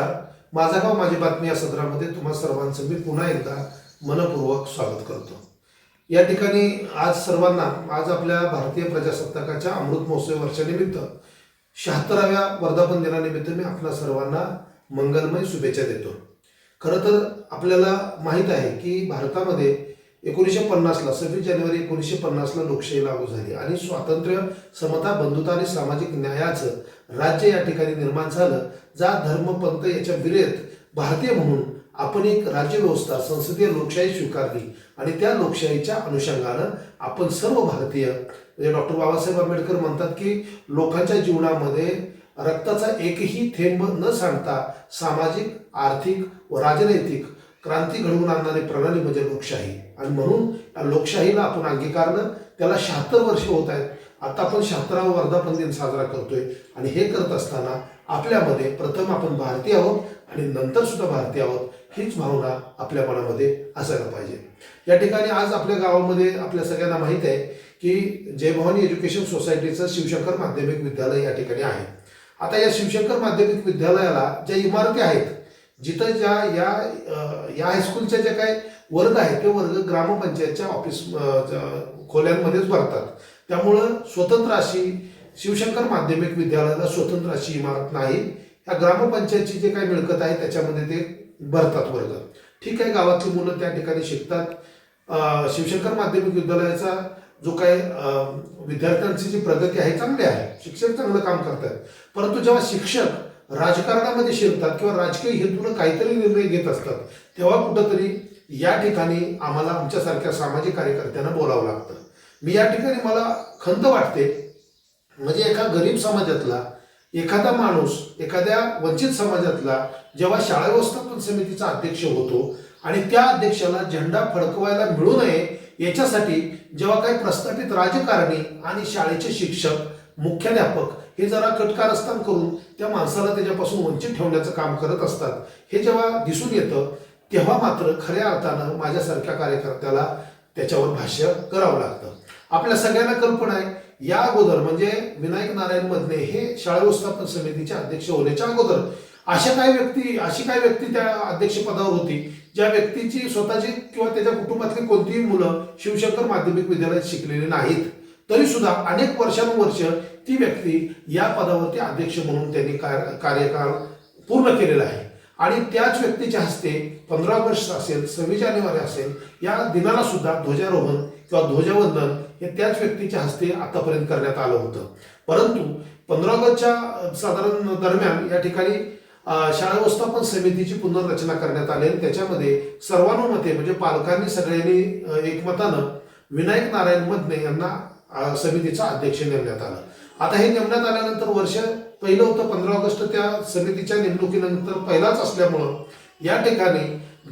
नमस्कार. माझा गाव माझी बातमी या सदरामध्ये तुम्हा सर्वांचं मी पुन्हा एकदा मनपूर्वक स्वागत करतो. या ठिकाणी आज सर्वांना आज आपल्या भारतीय प्रजासत्ताकाच्या अमृत महोत्सव वर्षानिमित्त शहात्तराव्या वर्धापन दिनानिमित्त मी आपल्या सर्वांना मंगलमय शुभेच्छा देतो. खरं तर आपल्याला माहीत आहे की भारतामध्ये एकोणीसशे पन्नासला सव्वीस जानेवारी एकोणीसशे पन्नासला लोकशाही लागू झाली आणि स्वातंत्र्य समता बंधुता आणि सामाजिक न्यायाचं राज्य या ठिकाणी निर्माण झालं जात धर्म पंथ याच्या विरेत भारतीय म्हणून आपण एक राज्यव्यवस्था संसदीय लोकशाही स्वीकारली आणि त्या लोकशाहीच्या अनुषंगानं आपण सर्व भारतीय म्हणजे डॉक्टर बाबासाहेब आंबेडकर म्हणतात की लोकांच्या जीवनामध्ये रक्ताचा एकही थेंब न सांगता सामाजिक आर्थिक व राजनैतिक क्रांती घडवून आणणारी प्रणाली म्हणजे लोकशाही. आणि म्हणून या लोकशाहीला आपण अंगीकारलं त्याला शहात्तर वर्ष होत आहेत. आता आपण शहात्तरावा वर्धापन दिन साजरा करतोय. आणि हे करत असताना आपल्यामध्ये प्रथम आपण भारतीय आहोत आणि नंतर सुद्धा भारतीय आहोत हीच भावना आपल्या मनामध्ये असायला पाहिजे. या ठिकाणी आज आपल्या गावामध्ये आपल्या सगळ्यांना माहीत आहे की जय भवानी एज्युकेशन सोसायटीचं शिवशंकर माध्यमिक विद्यालय या ठिकाणी आहे. आता या शिवशंकर माध्यमिक विद्यालयाला ज्या इमारती आहेत जिथं ज्या या या हायस्कूलच्या जे काही वर्ग आहेत ते वर्ग ग्रामपंचायतच्या ऑफिस खोल्यांमध्येच भरतात. त्यामुळं स्वतंत्र अशी शिवशंकर माध्यमिक विद्यालयाला स्वतंत्र अशी इमारत नाही. या ग्रामपंचायतची जे काही मिळकत आहे त्याच्यामध्ये ते भरतात वर्ग. ठीक आहे गावातली मुलं त्या ठिकाणी शिकतात. शिवशंकर माध्यमिक विद्यालयाचा जो काही विद्यार्थ्यांची जी प्रगती आहे चांगली आहे. शिक्षक चांगलं काम करतात. परंतु जेव्हा शिक्षक राजकारणामध्ये शिरतात किंवा राजकीय हेतून काहीतरी निर्णय घेत असतात तेव्हा कुठंतरी या ठिकाणी आम्हाला आमच्यासारख्या सामाजिक कार्यकर्त्यांना बोलावं लागतं. मी या ठिकाणी मला खंत वाटते म्हणजे एका गरीब समाजातला एखादा माणूस एखाद्या वंचित समाजातला जेव्हा शाळा व्यवस्थापन समितीचा अध्यक्ष होतो आणि त्या अध्यक्षाला झेंडा फडकवायला मिळू नये याच्यासाठी जेव्हा काही प्रस्थापित राजकारणी आणि शाळेचे शिक्षक मुख्याध्यापक हे जरा कटकारस्थान करून त्या माणसाला त्याच्यापासून वंचित ठेवण्याचं काम करत असतात. हे जेव्हा दिसून येतं तेव्हा मात्र खऱ्या अर्थानं माझ्यासारख्या कार्यकर्त्याला त्याच्यावर भाष्य करावं लागतं. आपल्या सगळ्यांना कल्पना आहे या अगोदर म्हणजे विनायक नारायण मधले हे शाळा व्यवस्थापन समितीचे अध्यक्ष होण्याच्या अगोदर अशा काही व्यक्ती अशी काही व्यक्ती त्या अध्यक्षपदावर होती ज्या व्यक्तीची स्वतःची किंवा त्याच्या कुटुंबातली कोणतीही मुलं शिवशंकर माध्यमिक विद्यालयात शिकलेली नाहीत तरी सुद्धा अनेक वर्षानुवर्ष ती व्यक्ती या पदावरती अध्यक्ष म्हणून त्यांनी कार्य- कार्यकाळ पूर्ण केलेला आहे. आणि त्याच व्यक्तीच्या हस्ते पंधरा ऑगस्ट असेल सव्वीस जानेवारी असेल या दिनाला सुद्धा ध्वजारोहण किंवा ध्वजवंदन हे त्याच व्यक्तीच्या हस्ते आतापर्यंत करण्यात आलं होतं. परंतु पंधरा ऑगस्टच्या साधारण दरम्यान या ठिकाणी शाळा व्यवस्थापन समितीची पुनर्रचना करण्यात आली आणि त्याच्यामध्ये सर्वानुमते म्हणजे पालकांनी सगळ्यांनी एकमतानं विनायक नारायण मधने यांना समितीचा अध्यक्ष नेमण्यात आलं. आता हे नेमण्यात आल्यानंतर वर्ष पहिलं होतं पंधरा ऑगस्ट त्या समितीच्या नेमणुकीनंतर पहिलाच असल्यामुळं या ठिकाणी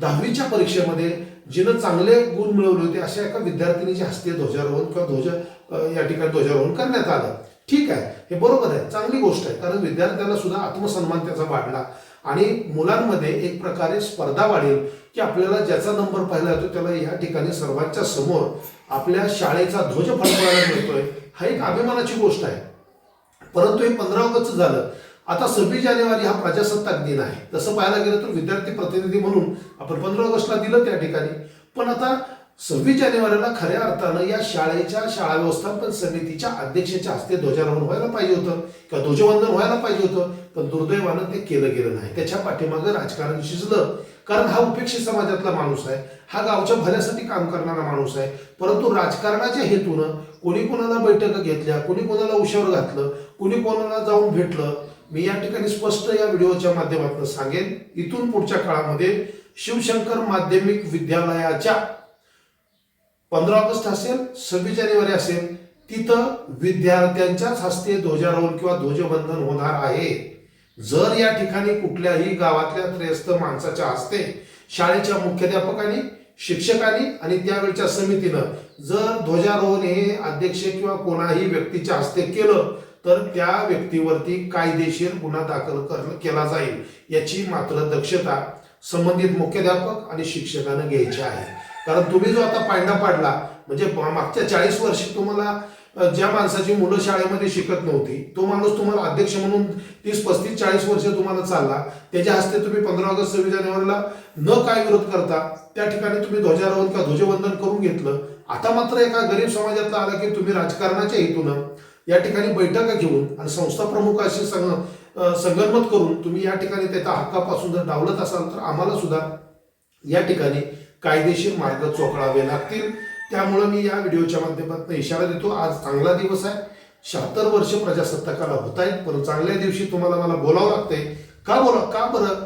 दहावीच्या परीक्षेमध्ये जिनं चांगले गुण मिळवले होते अशा एका विद्यार्थिनीच्या हस्ते ध्वजारोहण किंवा ध्वज या ठिकाणी ध्वजारोहण करण्यात आलं. ठीक आहे हे बरोबर आहे चांगली गोष्ट आहे कारण विद्यार्थ्यांना सुद्धा आत्मसन्मान त्याचा वाढला आणि मुलांमध्ये एक प्रकारे स्पर्धा वाढेल की आपल्याला ज्याचा नंबर पाहिला जातो त्याला या ठिकाणी सर्वांच्या समोर आपल्या शाळेचा ध्वज फडकवायला मिळतोय. हा एक अभिमानाची गोष्ट आहे. परंतु हे पंधरा ऑगस्ट झालं. आता सव्वीस जानेवारी हा प्रजासत्ताक दिन आहे. तसं पाहायला गेलं तर विद्यार्थी प्रतिनिधी म्हणून आपण पंधरा ऑगस्टला दिलं त्या ठिकाणी. पण आता सव्वीस जानेवारीला खऱ्या अर्थानं या शाळेच्या शाळा व्यवस्थापन समितीच्या अध्यक्षाच्या हस्ते ध्वजारोहण व्हायला पाहिजे होतं किंवा ध्वजवंदन व्हायला पाहिजे होतं. पण दुर्दैवानं ते केलं गेलं नाही. त्याच्या पाठीमागं राजकारण शिजलं. कारण हा उपेक्षित समाजातला माणूस आहे. हा गावच्या भल्यासाठी काम करणारा माणूस आहे. परंतु राजकारणाच्या हेतूनं कोणी कोणाला बैठका घेतल्या कोणी कोणाला उशावर घातलं कोणी कोणाला जाऊन भेटलं मी या ठिकाणी स्पष्ट या व्हिडिओच्या माध्यमातून सांगेन. इथून पुढच्या काळामध्ये शिवशंकर माध्यमिक विद्यालयाच्या पंधरा ऑगस्ट असेल सव्वीस जानेवारी असेल तिथं विद्यार्थ्यांच्याच हस्ते ध्वजारोहण किंवा ध्वजबंधन होणार आहे. जर या ठिकाणी कुठल्याही गावातल्या त्रयस्थ माणसाच्या हस्ते शाळेच्या मुख्याध्यापकांनी शिक्षकांनी आणि त्यावेळच्या समितीनं जर ध्वजारोहण हे अध्यक्ष किंवा कोणाही व्यक्तीच्या हस्ते केलं तर त्या व्यक्तीवरती कायदेशीर गुन्हा दाखल कर केला जाईल याची मात्र दक्षता संबंधित मुख्याध्यापक आणि शिक्षकानं घ्यायची आहे. कारण तुम्ही जो आता पायंडा पाडला म्हणजे मागच्या चाळीस वर्षी तुम्हाला ज्या माणसाची मुलं शाळेमध्ये शिकत नव्हती तो माणूस तुम्हाला अध्यक्ष म्हणून तीस पस्तीस चाळीस वर्ष तुम्हाला चालला. त्याच्या हस्ते तुम्ही पंधरा ऑगस्ट सव्वीस जानेवारीला न काय विरोध करता त्या ठिकाणी तुम्ही ध्वजारोहण किंवा ध्वजवंदन करून घेतलं. आता मात्र एका गरीब समाजातला आला की तुम्ही राजकारणाच्या हेतूनं या ठिकाणी बैठका घेऊन आणि संस्था प्रमुखाशी संग संगनमत करून तुम्ही या ठिकाणी त्याच्या हक्कापासून जर डावलत असाल तर आम्हाला सुद्धा या ठिकाणी कायदेशीर मार्ग चोकळावे लागतील. त्यामुळं मी या व्हिडिओच्या माध्यमातून इशारा देतो. आज चांगला दिवस आहे. शहात्तर वर्ष प्रजासत्ताकाला होत आहेत. पण चांगल्या दिवशी तुम्हाला मला बोलावं लागतंय. का बोला का बरं?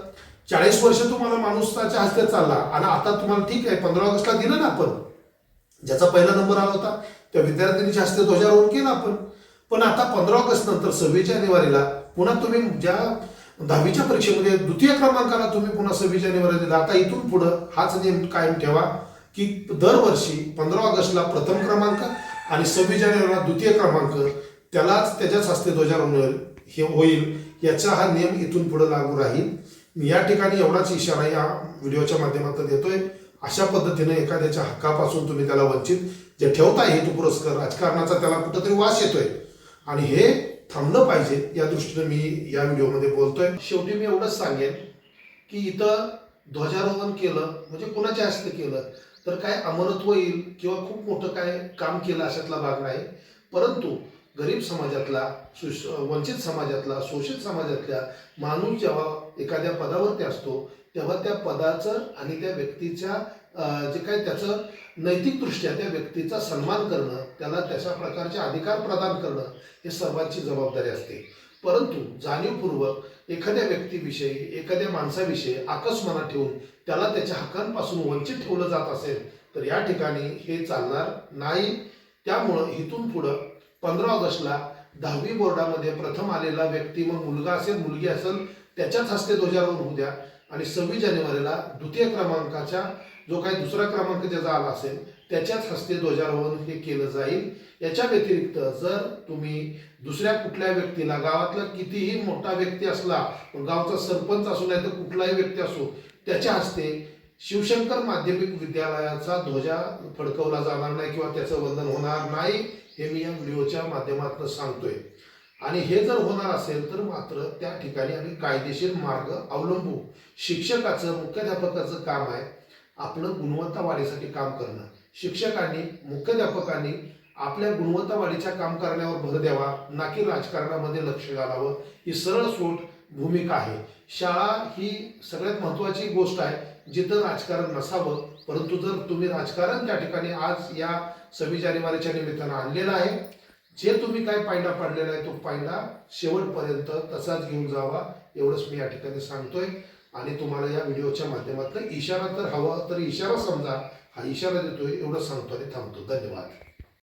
चाळीस वर्ष तुम्हाला माणूसाच्या हस्ते चालला आणि आता तुम्हाला ठीक आहे. पंधरा ऑगस्टला दिलं ना आपण. ज्याचा पहिला नंबर आला होता. त्या विद्यार्थ्यांच्या हस्ते ध्वजारोहण केलं आपण. पण आता पंधरा ऑगस्ट नंतर सव्वीस जानेवारीला पुन्हा तुम्ही ज्या दहावीच्या परीक्षेमध्ये द्वितीय क्रमांकाला तुम्ही पुन्हा सव्वीस जानेवारी दिला आता इथून पुढं हाच नियम कायम ठेवा. की दरवर्षी पंधरा ऑगस्टला प्रथम क्रमांक आणि सव्वीस जानेवारीला द्वितीय क्रमांक त्यालाच त्याच्याच हस्ते ध्वजारोहण हे होईल याचा हा नियम इथून पुढे लागू राहील. या ठिकाणी एवढाच इशारा या व्हिडिओच्या माध्यमातून देतोय. अशा पद्धतीने एखाद्याच्या हक्कापासून तुम्ही त्याला वंचित जे ठेवता हेतू पुरस्कार राजकारणाचा त्याला कुठंतरी वास येतोय. आणि हे थांबलं पाहिजे या दृष्टीने मी या व्हिडिओमध्ये बोलतोय. शेवटी मी एवढंच सांगेन की इथं ध्वजारोहण केलं म्हणजे कुणाच्या हस्ते केलं तर काय अमरत्व येईल किंवा खूप मोठं काय काम केलं अशातला भाग नाही. परंतु गरीब समाजातला सुश वंचित समाजातला शोषित समाजातल्या माणूस जेव्हा एखाद्या पदावरती असतो तेव्हा त्या पदाचं आणि त्या व्यक्तीच्या जे काय त्याचं नैतिकदृष्ट्या त्या व्यक्तीचा सन्मान करणं त्याला तशा प्रकारचे अधिकार प्रदान करणं हे सर्वांची जबाबदारी असते. परंतु जाणीवपूर्वक एखाद्या व्यक्तीविषयी एखाद्या माणसाविषयी आकस्मनात ठेवून त्याला त्याच्या हक्कांपासून वंचित ठेवलं जात असेल तर या ठिकाणी हे चालणार नाही. त्यामुळं इथून पुढं पंधरा ऑगस्टला दहावी बोर्डामध्ये प्रथम आलेला व्यक्ती मग मुलगा असेल मुलगी असेल त्याच्याच हस्ते ध्वजारोहण होऊ द्या. आणि सव्वीस जानेवारीला द्वितीय क्रमांकाच्या जो काही दुसरा क्रमांक ज्याचा आला असेल त्याच्याच हस्ते ध्वजारोहण हे केलं जाईल. याच्या व्यतिरिक्त जर तुम्ही दुसऱ्या कुठल्या व्यक्तीला गावातला कितीही मोठा व्यक्ती असला गावचा सरपंच असू नाही तर कुठलाही व्यक्ती असो त्याच्या हस्ते शिवशंकर माध्यमिक विद्यालयाचा ध्वजा फडकवला जाणार नाही किंवा त्याचं वंदन होणार नाही हे मी या व्हिडिओच्या माध्यमातून सांगतोय. आणि हे जर होणार असेल तर मात्र त्या ठिकाणी आम्ही कायदेशीर मार्ग अवलंबू. शिक्षकाचं मुख्याध्यापकाचं काम आहे आपलं गुणवत्ता वाढीसाठी काम करणं. शिक्षकांनी मुख्याध्यापकांनी आपल्या गुणवत्ता वाढीच्या काम करण्यावर भर द्यावा ना की राजकारणामध्ये लक्ष घालावं. ही सरळ सूट भूमिका आहे. शाळा ही सगळ्यात महत्त्वाची गोष्ट आहे जिथं राजकारण नसावं. परंतु जर तुम्ही राजकारण त्या ठिकाणी आज या सव्वीस जानेवारीच्या निमित्तानं आणलेलं आहे जे तुम्ही काय पायंडा पाडलेला आहे तो पायंडा शेवटपर्यंत तसाच घेऊन जावा एवढंच मी या ठिकाणी सांगतोय. आणि तुम्हाला या व्हिडिओच्या माध्यमातून इशारा तर हवा तर इशारा समजा हा इशारा देतोय एवढं सांगतो आणि थांबतो. धन्यवाद.